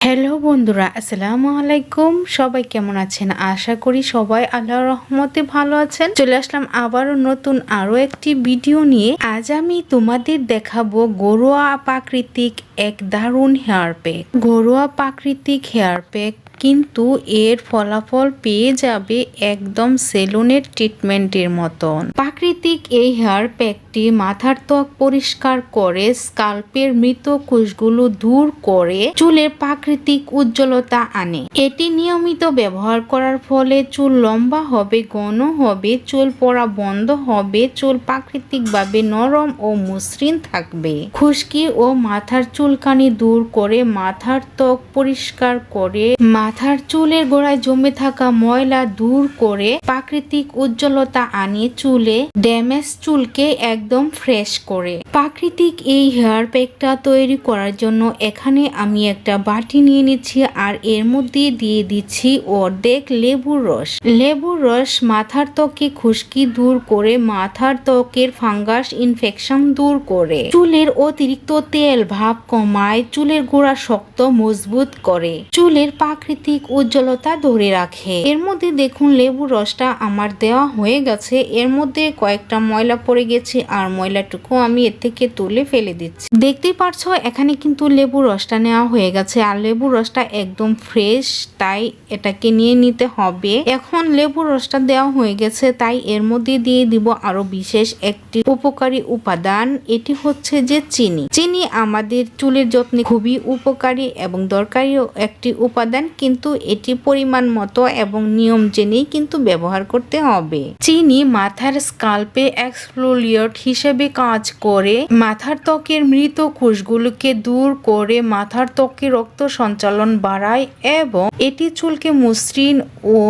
Hello বন্ধুরা, আসসালামু আলাইকুম। সবাই কেমন আছেন? আশা করি সবাই আল্লাহর রহমতে ভালো আছেন। চলে আসলাম আবারও নতুন আরও একটি ভিডিও নিয়ে। আজ আমি তোমাদের দেখাবো ঘরোয়া প্রাকৃতিক এক দারুণ হেয়ার প্যাক। ঘরোয়া প্রাকৃতিক হেয়ার প্যাক কিন্তু এর ফলাফল পেয়ে যাবে একদম সেলুনের ট্রিটমেন্টের মতন। প্রাকৃতিক এই হেয়ার প্যাকটি মাথার ত্বক পরিষ্কার করে স্কাল্পের মৃত কোষগুলো দূর করে চুলের প্রাকৃতিক উজ্জ্বলতা আনে। এটি নিয়মিত ব্যবহার করার ফলে চুল লম্বা হবে, ঘন হবে, চুল পড়া বন্ধ হবে, চুল প্রাকৃতিকভাবে নরম ও মসৃণ থাকবে। খুশকি ও মাথার চুলকানি দূর করে মাথার ত্বক পরিষ্কার করে মাথার চুলের গোড়ায় জমে থাকা ময়লা দূর করে প্রাকৃতিক উজ্জ্বলতা আনিয়ে চুলে। ড্যামেজ চুলকে একদম ফ্রেশ করে। প্রাকৃতিক এই হেয়ার প্যাকটা তৈরি করার জন্য এখানে আমি একটা বাটি নিয়ে নিচ্ছি আর এর মধ্যে দিয়ে দিচ্ছি অর্ধেক লেবুর রস। লেবুর রস মাথার ত্বকে খুশকি দূর করে, মাথার ত্বকের ফাঙ্গাস ইনফেকশন দূর করে। চুলের অতিরিক্ত তেল ভাব কমায়, চুলের গোড়া শক্ত মজবুত করে, চুলের প্রাকৃতিক উজ্জ্বলতা ধরে রাখে। এর মধ্যে দেখুন লেবুর রসটা আমার দেওয়া হয়ে গেছে। এর মধ্যে কয়েকটা ময়লা পড়ে গেছে। আর ময়লাটুকু আমি এর থেকে তুলে ফেলে দিচ্ছি। দেখতেই পারছ, এখানে কিন্তু লেবুর রসটা নেওয়া হয়ে গেছে। আর লেবুর রসটা একদম ফ্রেশ তাই এটাকে নিয়ে নিতে হবে। এখন লেবুর রসটা দেওয়া হয়ে গেছে, তাই এর মধ্যে দিয়ে দিব আরও বিশেষ একটি উপকারী উপাদান। এটি হচ্ছে যে চিনি। চিনি আমাদের চুলের যত্নে খুবই উপকারী এবং দরকারি একটি উপাদান, কিন্তু এটি পরিমাণ মতো এবং নিয়ম জেনেই কিন্তু ব্যবহার করতে হবে। চিনি মাথার স্কাল্পে এক্সফ্লোলিয়ট হিসেবে কাজ করে মাথার ত্বকের মৃত কোষগুলোকে দূর করে মাথার ত্বকে রক্ত সঞ্চালন বাড়ায় এবং এটি চুলকে মসৃণ ও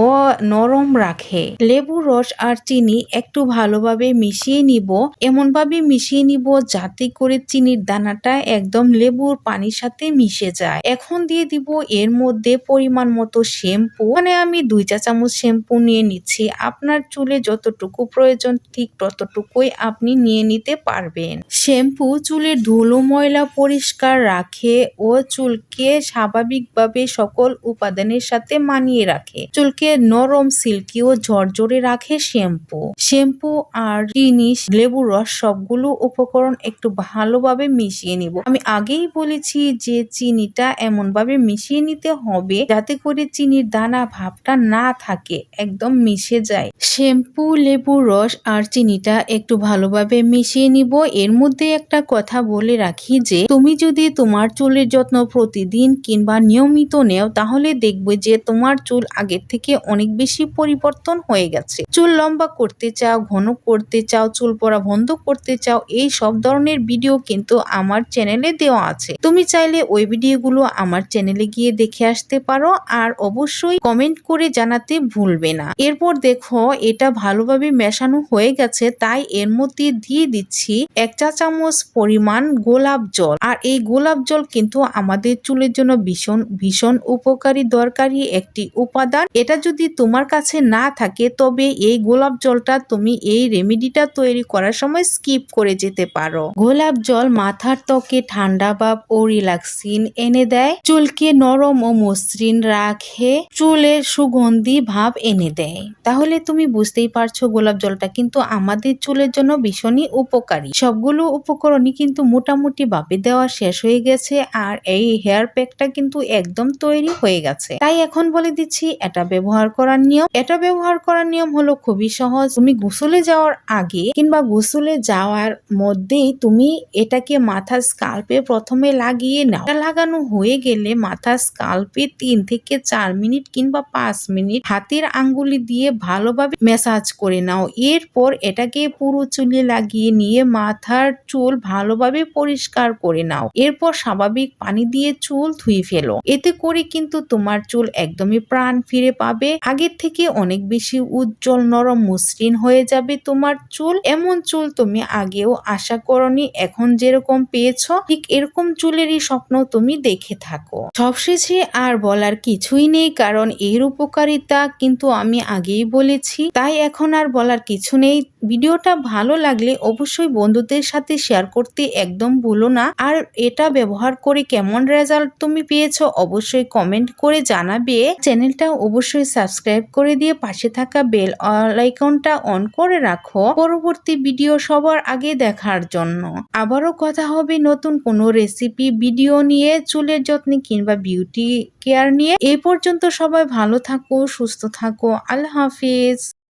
নরম রাখে। লেবুর রস আর চিনি একটু ভালোভাবে মিশিয়ে নিব। এমনভাবে মিশিয়ে নিব যাতে করে চিনির দানাটা একদম লেবুর পানির সাথে মিশে যায়। এখন দিয়ে দিব এর মধ্যে পরিমাণ মতো শ্যাম্পু। মানে আমি দুই চা চামচ শ্যাম্পু নিয়ে নিচ্ছি। আপনার চুলে যতটুকু প্রয়োজন ঠিক ততটুকুই আপনি নিয়ে নিতে পারবেন। শ্যাম্পু, চুলের ধুলো, ময়লা পরিষ্কার রাখে ও চুলকে স্বাভাবিকভাবে সকল উপাদানের সাথে মানিয়ে রাখে। চুলকে নরম, সিল্কি ও ঝরঝরে রাখে শ্যাম্পু। শ্যাম্পু আর জিনিস লেবুর রস সবগুলো উপকরণ একটু ভালোভাবে মিশিয়ে নিব। আমি আগেই বলেছি যে চিনিটা এমন ভাবে মিশিয়ে নিতে হবে যাতে করে চিনির দানা ভাবটা না থাকে, একদম মিশে যায়। শ্যাম্পু লেবুর রস আর চিনিটা একটু ভালোভাবে মিশিয়ে নিব। এর মধ্যে একটা কথা বলে রাখি যে, তুমি যদি তোমার চুলের যত্ন প্রতিদিন কিংবা নিয়মিত নেও, তাহলে দেখবে যে তোমার চুল আগের থেকে অনেক বেশি পরিবর্তন হয়ে গেছে। চুল লম্বা করতে চাও, ঘন করতে চাও, চুল পড়া বন্ধ করতে চাও, এই সব ধরনের ভিডিও কিন্তু আমার চ্যানেলে দেওয়া আছে। তুমি চাইলে ওই ভিডিওগুলো আমার চ্যানেলে গিয়ে দেখে আসতে পারো আর অবশ্যই কমেন্ট করে জানাতে ভুলবে না। এরপর দেখো, এটা ভালোভাবে মেশানো হয়ে গেছে, তাই এর মধ্যে দিয়ে দিচ্ছি এক চা চামচ পরিমাণ গোলাপ জল। আর এই গোলাপ জল কিন্তু আমাদের চুলের জন্য ভীষণ ভীষণ উপকারী, দরকারি একটি উপাদান। এটা যদি তোমার কাছে না থাকে, তবে এই গোলাপ জলটা তুমি এই রেমেডিটা তৈরি করার সময় স্কিপ করে যেতে পারো। গোলাপ জল মাথার ত্বকে ঠান্ডা ভাব ও রিল্যাক্সিন এনে দেয়, চুলকে নরম ও মসৃণ রাখে, চুলের সুগন্ধি ভাব এনে দেয়। তাহলে তুমি বুঝতেই পারছ গোলাপ জলটা কিন্তু আমাদের চুলের জন্য ভীষণই উপকারী। সবগুলো উপকরণই কিন্তু মোটামুটি ভাবে দেওয়া শেষ হয়ে গেছে আর এই হেয়ার প্যাকটা কিন্তু একদম তৈরি হয়ে গেছে। তাই এখন বলে দিচ্ছি, এটা ব্যবহার করার নিয়ম। এটা ব্যবহার করার নিয়ম হলো খুবই সহজ। তুমি গোসলে যাওয়ার আগে কিংবা গোসলে যাওয়ার মধ্যেই তুমি এটাকে মাথা স্কাল্পে প্রথমে লাগিয়ে নাও। এটা লাগানো হয়ে গেলে মাথা স্কাল্পে তিন থেকে চার মিনিট কিংবা পাঁচ মিনিট হাতের আঙ্গুলি দিয়ে ভালোভাবে ম্যাসাজ করে নাও। এরপর এটাকে পুরো চুলে লাগিয়ে নিয়ে মাথার চুল ভালোভাবে পরিষ্কার করে নাও। এরপর স্বাভাবিক পানি দিয়ে চুল ধুয়ে ফেলো। এতে করে কিন্তু তোমার চুল একদমই প্রাণ ফিরে পাবে। আগের থেকে অনেক বেশি উজ্জ্বল, নরম, মসৃণ হয়ে যাবে তোমার চুল। এমন চুল তুমি আগেও আশা করনি, এখন যেরকম পেয়েছ, ঠিক এরকম চুলেরই স্বপ্ন তুমি দেখে থাকো। সবশেষে আর বলার কিছুই নেই, কারণ এর উপকারিতা কিন্তু আমি আগেই বলেছি। তাই এখন আর বলার কিছু নেই। ভিডিওটা ভালো লাগলে লাগলে অবশ্যই বন্ধুদের সাথে শেয়ার করতে একদম ভুলো না। আর এটা ব্যবহার করে কেমন রেজাল্ট তুমি পেয়েছ অবশ্যই কমেন্ট করে জানাবে। চ্যানেলটা অবশ্যই সাবস্ক্রাইব করে দিয়ে পাশে থাকা বেল আইকনটা অন করে রাখো। পরবর্তী ভিডিও সবার আগে দেখার জন্য। আবারও কথা হবে নতুন কোনো রেসিপি ভিডিও নিয়ে, চুলের যত্নে কিংবা বিউটি কেয়ার নিয়ে। এই পর্যন্ত সবাই ভালো থাকো, সুস্থ থাকো। আল্লাহ হাফিজ।